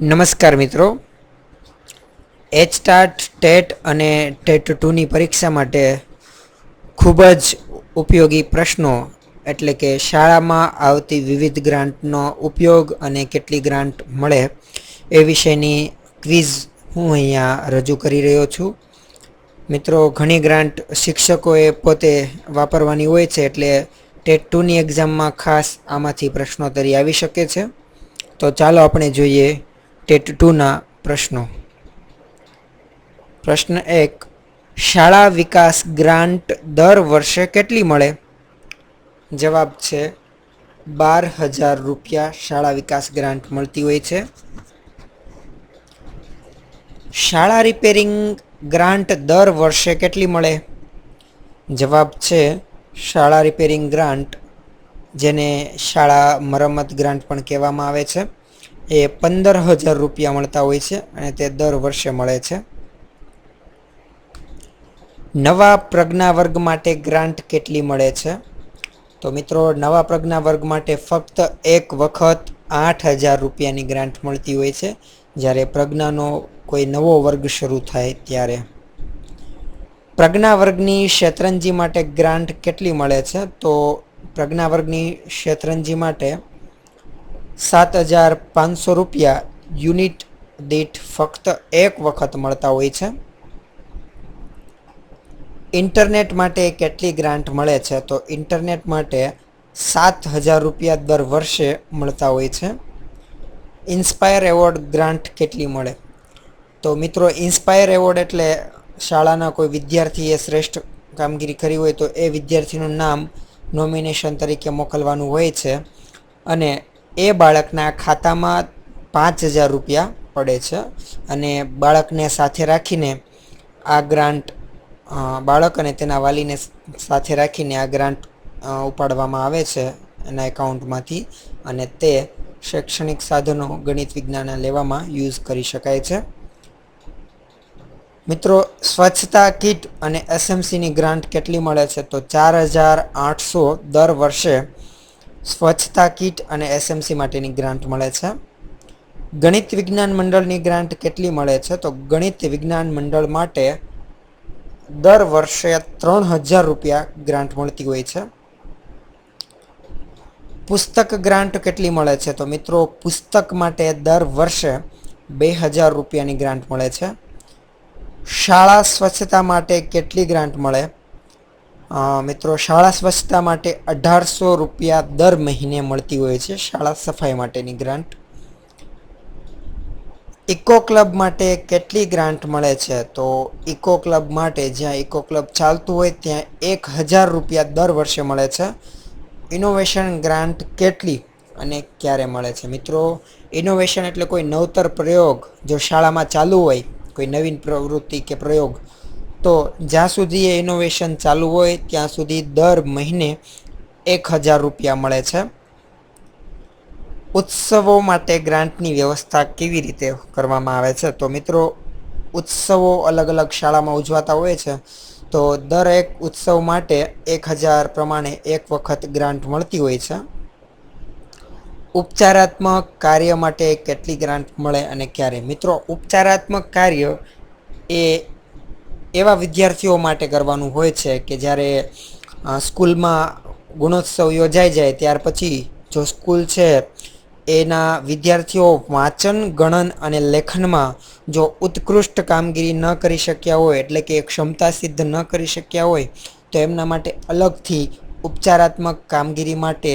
નમસ્કાર મિત્રો. H TAT TET અને ટેટ ટુની પરીક્ષા માટે ખૂબ જ ઉપયોગી પ્રશ્નો એટલે કે શાળામાં આવતી વિવિધ ગ્રાન્ટનો ઉપયોગ અને કેટલી ગ્રાન્ટ મળે એ વિશેની ક્વિઝ હું અહીંયા રજૂ કરી રહ્યો છું. મિત્રો, ઘણી ગ્રાન્ટ શિક્ષકોએ પોતે વાપરવાની હોય છે એટલે ટેટ ટુની એક્ઝામમાં ખાસ આમાંથી પ્રશ્નોત્તરી આવી શકે છે. તો ચાલો આપણે જોઈએ ટેટ ટુના પ્રશ્નો. પ્રશ્ન એક, શાળા વિકાસ ગ્રાન્ટ દર વર્ષે કેટલી મળે? જવાબ છે, બાર હજાર રૂપિયા શાળા વિકાસ ગ્રાન્ટ મળતી હોય છે. શાળા રિપેરિંગ ગ્રાન્ટ દર વર્ષે કેટલી મળે? જવાબ છે, શાળા રિપેરિંગ ગ્રાન્ટ, જેને શાળા મરમત ગ્રાન્ટ પણ કહેવામાં આવે છે. એ પંદર હજાર રૂપિયા મળતા હોય છે અને તે દર વર્ષે મળે છે. નવા પ્રજ્ઞા વર્ગ માટે ગ્રાન્ટ કેટલી મળે છે? તો મિત્રો, નવા પ્રજ્ઞા વર્ગ માટે ફક્ત એક વખત આઠ હજાર રૂપિયાની ગ્રાન્ટ મળતી હોય છે. જ્યારે પ્રજ્ઞાનો કોઈ નવો વર્ગ શરૂ થાય ત્યારે. પ્રજ્ઞા વર્ગની શેતરંજી માટે ગ્રાન્ટ કેટલી મળે છે? તો પ્રજ્ઞા વર્ગની શેતરંજી માટે સાત હજાર પાંચસો રૂપિયા યુનિટ દીઠ ફક્ત એક વખત મળતા હોય છે. ઇન્ટરનેટ માટે કેટલી ગ્રાન્ટ મળે છે? તો ઇન્ટરનેટ માટે સાત હજાર રૂપિયા દર વર્ષે મળતા હોય છે. ઇન્સ્પાયર એવોર્ડ ગ્રાન્ટ કેટલી મળે? તો મિત્રો, ઇન્સ્પાયર એવોર્ડ એટલે શાળાના કોઈ વિદ્યાર્થીએ શ્રેષ્ઠ કામગીરી કરી હોય તો એ વિદ્યાર્થીનું નામ નોમિનેશન તરીકે મોકલવાનું હોય છે. અને એ બાળકના ખાતામાં પાંચ હજાર રૂપિયા પડે છે અને બાળકને સાથે રાખીને આ ગ્રાન્ટ બાળક અને તેના વાલીને સાથે રાખીને આ ગ્રાન્ટ ઉપાડવામાં આવે છે એના એકાઉન્ટમાંથી અને તે શૈક્ષણિક સાધનો, ગણિત વિજ્ઞાન લેવામાં યુઝ કરી શકાય છે. મિત્રો, સ્વચ્છતા કિટ અને એસએમસીની ગ્રાન્ટ કેટલી મળે છે? તો ચાર હજાર આઠસો દર વર્ષે સ્વચ્છતા કિટ અને એસએમસી માટેની ગ્રાન્ટ મળે છે. ગણિત વિજ્ઞાન મંડળની ગ્રાન્ટ કેટલી મળે છે? તો ગણિત વિજ્ઞાન મંડળ માટે દર વર્ષે ત્રણ હજાર રૂપિયા ગ્રાન્ટ મળતી હોય છે. પુસ્તક ગ્રાન્ટ કેટલી મળે છે? તો મિત્રો, પુસ્તક માટે દર વર્ષે બે હજાર રૂપિયાની ગ્રાન્ટ મળે છે. શાળા સ્વચ્છતા માટે કેટલી ગ્રાન્ટ મળે? મિત્રો, શાળા સ્વચ્છતા માટે અઢારસો રૂપિયા દર મહિને મળતી હોય છે શાળા સફાઈ માટેની ગ્રાન્ટ. ઇકો ક્લબ માટે કેટલી ગ્રાન્ટ મળે છે? તો ઇકો ક્લબ માટે જ્યાં ઇકો ક્લબ ચાલતું હોય ત્યાં એક હજાર રૂપિયા દર વર્ષે મળે છે. ઇનોવેશન ગ્રાન્ટ કેટલી અને ક્યારે મળે છે? મિત્રો, ઇનોવેશન એટલે કોઈ નવતર પ્રયોગ જો શાળામાં ચાલુ હોય, કોઈ નવીન પ્રવૃત્તિ કે પ્રયોગ તો જ્યાં સુધી એ ઇનોવેશન ચાલુ હોય, ત્યાં સુધી દર મહિને એક હજાર રૂપિયા મળે છે. ઉત્સવો માટે ગ્રાન્ટની વ્યવસ્થા કેવી રીતે કરવામાં આવે છે? તો મિત્રો, ઉત્સવો અલગ અલગ શાળામાં ઉજવાતા હોય છે. તો દરેક ઉત્સવ માટે એક હજાર પ્રમાણે એક વખત ગ્રાન્ટ મળતી હોય છે. ઉપચારાત્મક કાર્ય માટે કેટલી ગ્રાન્ટ મળે અને ક્યારે? મિત્રો, ઉપચારાત્મક કાર્ય એ એવા વિદ્યાર્થીઓ માટે કરવાનું હોય છે કે જ્યારે સ્કૂલમાં ગુણોત્સવ યોજાઈ જાય ત્યાર પછી જો સ્કૂલ છે, એના વિદ્યાર્થીઓ વાંચન, ગણન અને લેખનમાં જો ઉત્કૃષ્ટ કામગીરી ન કરી શક્યા હોય, એટલે કે ક્ષમતા સિદ્ધ ન કરી શક્યા હોય, તો એમના માટે અલગથી ઉપચારાત્મક કામગીરી માટે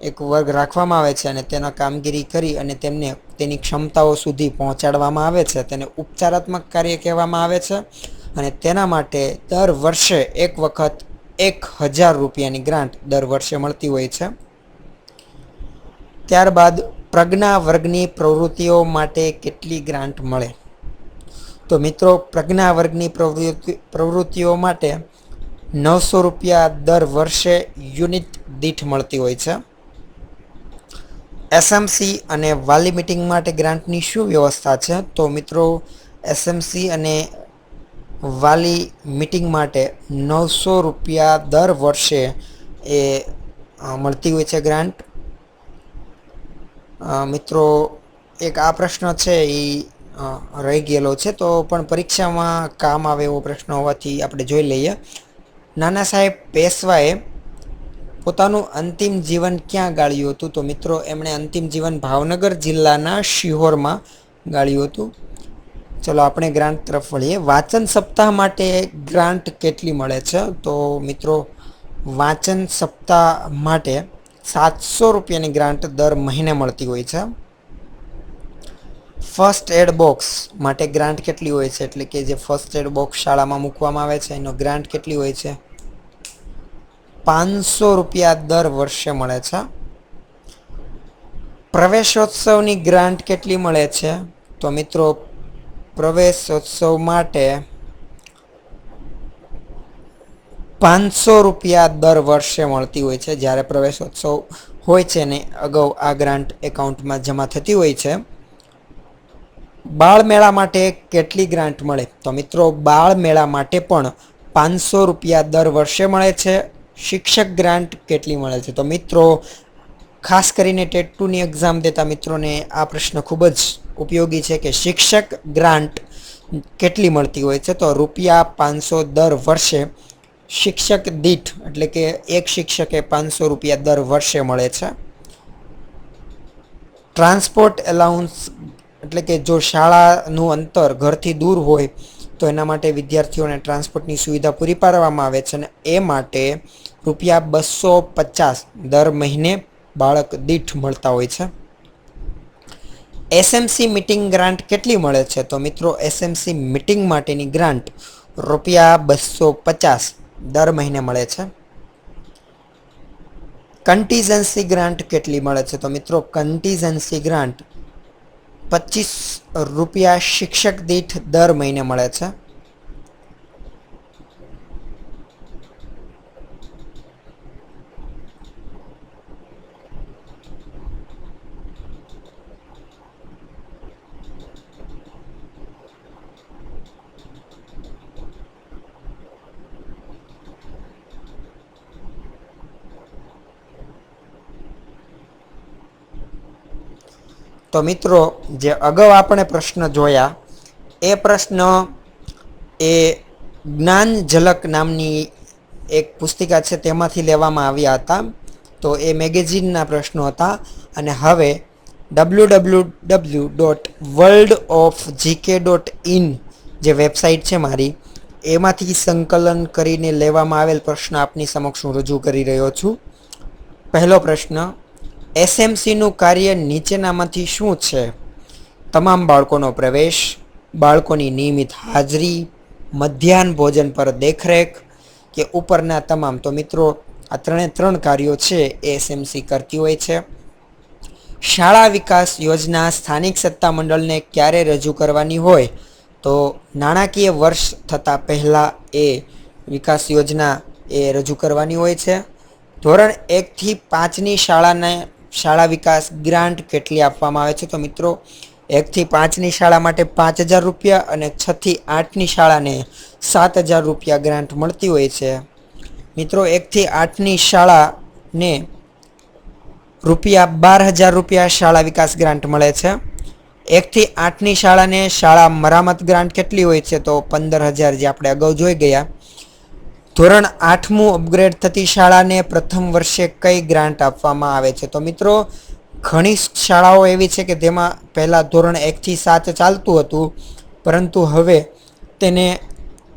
એક વર્ગ રાખવામાં આવે છે અને તેના કામગીરી કરી અને તેમને તેની ક્ષમતાઓ સુધી પહોંચાડવામાં આવે છે. તેને ઉપચારાત્મક કાર્ય કહેવામાં આવે છે. અને તેના માટે દર વર્ષે એક વખત એક હજાર રૂપિયાની ગ્રાન્ટ દર વર્ષે મળતી હોય છે. ત્યારબાદ પ્રજ્ઞા વર્ગની પ્રવૃત્તિઓ માટે કેટલી ગ્રાન્ટ મળે? તો મિત્રો, પ્રજ્ઞા વર્ગની પ્રવૃત્તિ, પ્રવૃત્તિઓ માટે નવસો રૂપિયા દર વર્ષે યુનિટ દીઠ મળતી હોય છે. એસએમસી અને વાલી મિટિંગ માટે ગ્રાન્ટની શું વ્યવસ્થા છે? તો મિત્રો એસએમસી અને વાલી મિટિંગ માટે નવસો રૂપિયા દર વર્ષે એ મળતી હોય છે ગ્રાન્ટ. મિત્રો, એક આ પ્રશ્ન છે એ રહી ગયેલો છે. તો પણ પરીક્ષામાં કામ આવે એવો પ્રશ્ન હોવાથી આપણે જોઈ લઈએ. નાના સાહેબ પેશવાએ પોતાનું અંતિમ જીવન ક્યાં ગાળ્યું હતું? તો મિત્રો, એમણે અંતિમ જીવન ભાવનગર જિલ્લાના શિહોરમાં ગાળ્યું હતું. ચલો આપણે ગ્રાન્ટ તરફ વળીએ. વાંચન સપ્તાહ માટે ગ્રાન્ટ કેટલી મળે છે? તો મિત્રો, વાંચન સપ્તાહ માટે સાતસો રૂપિયાની ગ્રાન્ટ દર મહિને મળતી હોય છે. ફર્સ્ટ એડ બોક્સ માટે ગ્રાન્ટ કેટલી હોય છે? એટલે કે જે ફર્સ્ટ એડ બોક્સ શાળામાં મૂકવામાં આવે છે, એનો ગ્રાન્ટ કેટલી હોય છે? પાંચસો રૂપિયા દર વર્ષે મળે છે. પ્રવેશોત્સવની ગ્રાન્ટ કેટલી મળે છે? તો મિત્રો પ્રવેશોત્સવ માટે પાંચસો રૂપિયા દર વર્ષે મળતી હોય છે. જ્યારે પ્રવેશોત્સવ હોય છે ને અગાઉ આ ગ્રાન્ટ એકાઉન્ટમાં જમા થતી હોય છે. બાળ મેળા માટે કેટલી ગ્રાન્ટ મળે? તો મિત્રો, બાળ મેળા માટે પણ પાંચસો રૂપિયા દર વર્ષે મળે છે. શિક્ષક ગ્રાન્ટ કેટલી મળે છે? તો મિત્રો, ખાસ કરીને ટેટ ટુની એક્ઝામ દેતા મિત્રોને આ પ્રશ્ન ખૂબ જ ઉપયોગી છે કે શિક્ષક ગ્રાન્ટ કેટલી મળતી હોય છે? તો રૂપિયા પાંચસો દર વર્ષે શિક્ષક દીઠ, એટલે કે એક શિક્ષકે પાંચસો રૂપિયા દર વર્ષે મળે છે. ટ્રાન્સપોર્ટ એલાઉન્સ, એટલે કે જો શાળાનું અંતર ઘરથી દૂર હોય, તો એના માટે વિદ્યાર્થીઓને ટ્રાન્સપોર્ટની સુવિધા પૂરી પાડવામાં આવે છે અને એ માટે રૂપિયા બસો પચાસ દર મહિને બાળક દીઠ મળતા હોય છે. એસએમસી મિટિંગ ગ્રાન્ટ કેટલી મળે છે? તો મિત્રો એસએમસી મિટિંગ માટેની ગ્રાન્ટ રૂપિયા બસો પચાસ દર મહિને મળે છે. કન્ટીજન્સી ગ્રાન્ટ કેટલી મળે છે? તો મિત્રો કન્ટીજન્સી ગ્રાન્ટ પચીસ રૂપિયા શિક્ષક દીઠ દર મહિને મળે છે. તો મિત્રો, જે અગાઉ આપણે પ્રશ્ન જોયા, એ પ્રશ્ન એ જ્ઞાન ઝલક નામની એક પુસ્તિકા છે, તેમાંથી લેવામાં આવ્યા હતા. તો એ મેગેઝિનના પ્રશ્નો હતા. અને હવે W W W dot world of GK dot in જે વેબસાઇટ છે મારી, એમાંથી સંકલન કરીને લેવામાં આવેલ પ્રશ્ન આપની સમક્ષ હું રજૂ કરી રહ્યો છું. પહેલો પ્રશ્ન એસએમસીનું કાર્ય નીચેનામાંથી શું છે? તમામ બાળકોનો પ્રવેશ, બાળકોની નિયમિત હાજરી, મધ્યાહન ભોજન પર દેખરેખ કે ઉપરના તમામ. તો મિત્રો, આ ત્રણે ત્રણ કાર્યો છે એ એસએમસી કરતી હોય છે. શાળા વિકાસ યોજના સ્થાનિક સત્તા મંડળને ક્યારે રજૂ કરવાની હોય? તો નાણાકીય વર્ષ થતાં પહેલાં એ વિકાસ યોજના એ રજૂ કરવાની હોય છે. ધોરણ એકથી પાંચની શાળાને શાળા વિકાસ ગ્રાન્ટ કેટલી આપવામાં આવે છે? તો મિત્રો, એકથી પાંચની શાળા માટે પાંચ હજાર રૂપિયા અને છથી આઠની શાળાને સાત હજાર રૂપિયા ગ્રાન્ટ મળતી હોય છે. મિત્રો, એકથી આઠની શાળાને રૂપિયા બાર હજાર રૂપિયા શાળા વિકાસ ગ્રાન્ટ મળે છે. એકથી આઠની શાળાને શાળા મરામત ગ્રાન્ટ કેટલી હોય છે? તો પંદર હજાર જે આપણે અગાઉ જોઈ ગયા. ધોરણ આઠમું અપગ્રેડ થતી શાળાને પ્રથમ વર્ષે કઈ ગ્રાન્ટ આપવામાં આવે છે? તો મિત્રો, ઘણી શાળાઓ એવી છે કે જેમાં પહેલાં ધોરણ એકથી સાત ચાલતું હતું, પરંતુ હવે તેને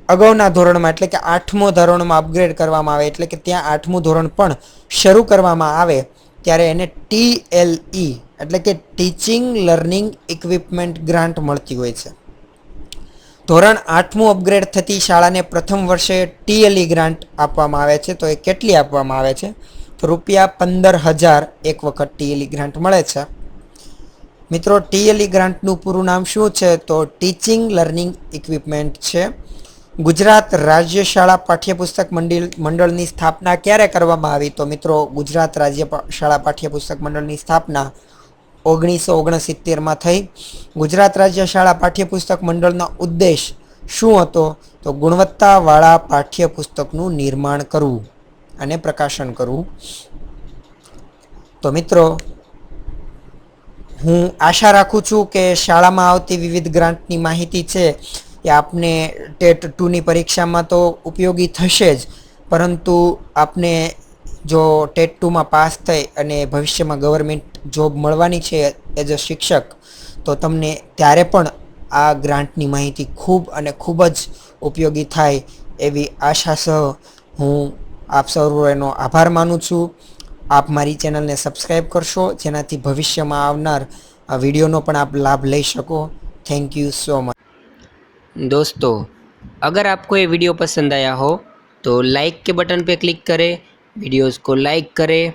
અગાઉના ધોરણમાં, એટલે કે આઠમો ધોરણમાં અપગ્રેડ કરવામાં આવે, એટલે કે ત્યાં આઠમું ધોરણ પણ શરૂ કરવામાં આવે, ત્યારે એને ટીએલઈ એટલે કે ટીચિંગ લર્નિંગ ઇક્વિપમેન્ટ ગ્રાન્ટ મળતી હોય છે. ધોરણ આઠમું અપગ્રેડ થતી શાળાને પ્રથમ વર્ષે ટીએલઈ ગ્રાન્ટ આપવામાં આવે છે. તો એ કેટલી આપવામાં આવે છે? તો રૂપિયા પંદર હજાર એક વખત ટીએલઈ ગ્રાન્ટ મળે છે. મિત્રો ટીએલઈ ગ્રાન્ટનું પૂરું નામ શું છે? તો ટીચિંગ લર્નિંગ ઇક્વિપમેન્ટ છે. ગુજરાત રાજ્ય શાળા પાઠ્યપુસ્તક મંડળ મંડળની સ્થાપના ક્યારે કરવામાં આવી? તો મિત્રો, ગુજરાત રાજ્ય શાળા પાઠ્યપુસ્તક મંડળની સ્થાપના ઓગણીસો ઓગણસિત્તેરમાં થઈ. ગુજરાત રાજ્ય શાળા પાઠ્યપુસ્તક મંડળનો ઉદ્દેશ શું હતો? તો ગુણવત્તાવાળા પાઠ્યપુસ્તકનું નિર્માણ કરવું અને પ્રકાશન કરવું. તો મિત્રો, હું આશા રાખું છું કે શાળામાં આવતી વિવિધ ગ્રાન્ટની માહિતી છે એ આપને ટેટ ટુની પરીક્ષામાં તો ઉપયોગી થશે જ. પરંતુ આપને જો ટેટ ટુમાં પાસ થઈ અને ભવિષ્યમાં ગવર્મેન્ટ જોબ મળવાની છે એઝ અ શિક્ષક તો તમને ત્યારે પણ આ ગ્રાન્ટની માહિતી ખૂબ અને ખૂબ જ ઉપયોગી થાય એવી આશા સહ હું આપ સર્વેનો આભાર માનું છું આપ મારી ચેનલને સબસ્ક્રાઈબ કરશો જેનાથી ભવિષ્યમાં આવનાર આ વિડીયોનો પણ આપ લાભ લઈ શકો થેન્ક યુ સો મચ दोस्तों अगर आपको ये वीडियो पसंद आया हो तो लाइक के बटन पे क्लिक करें वीडियोस को लाइक करें।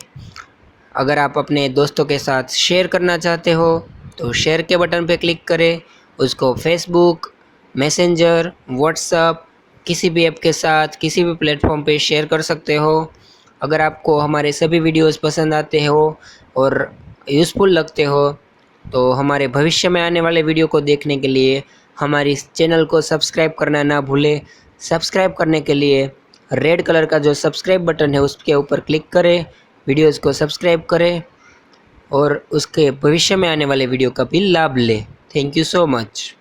अगर आप अपने दोस्तों के साथ शेयर करना चाहते हो तो शेयर के बटन पर क्लिक करें। उसको फेसबुक मैसेंजर व्हाट्सअप किसी भी ऐप के साथ, किसी भी प्लेटफॉर्म पे शेयर कर सकते हो। अगर आपको हमारे सभी वीडियोस पसंद आते हो और यूज़फुल लगते हो तो हमारे भविष्य में आने वाले वीडियो को देखने के लिए हमारी चैनल को सब्सक्राइब करना ना भूलें। सब्सक्राइब करने के लिए रेड कलर का जो सब्सक्राइब बटन है उसके ऊपर क्लिक करें वीडियोस को सब्सक्राइब करें और उसके भविष्य में आने वाले वीडियो का भी लाभ लें थैंक यू सो मच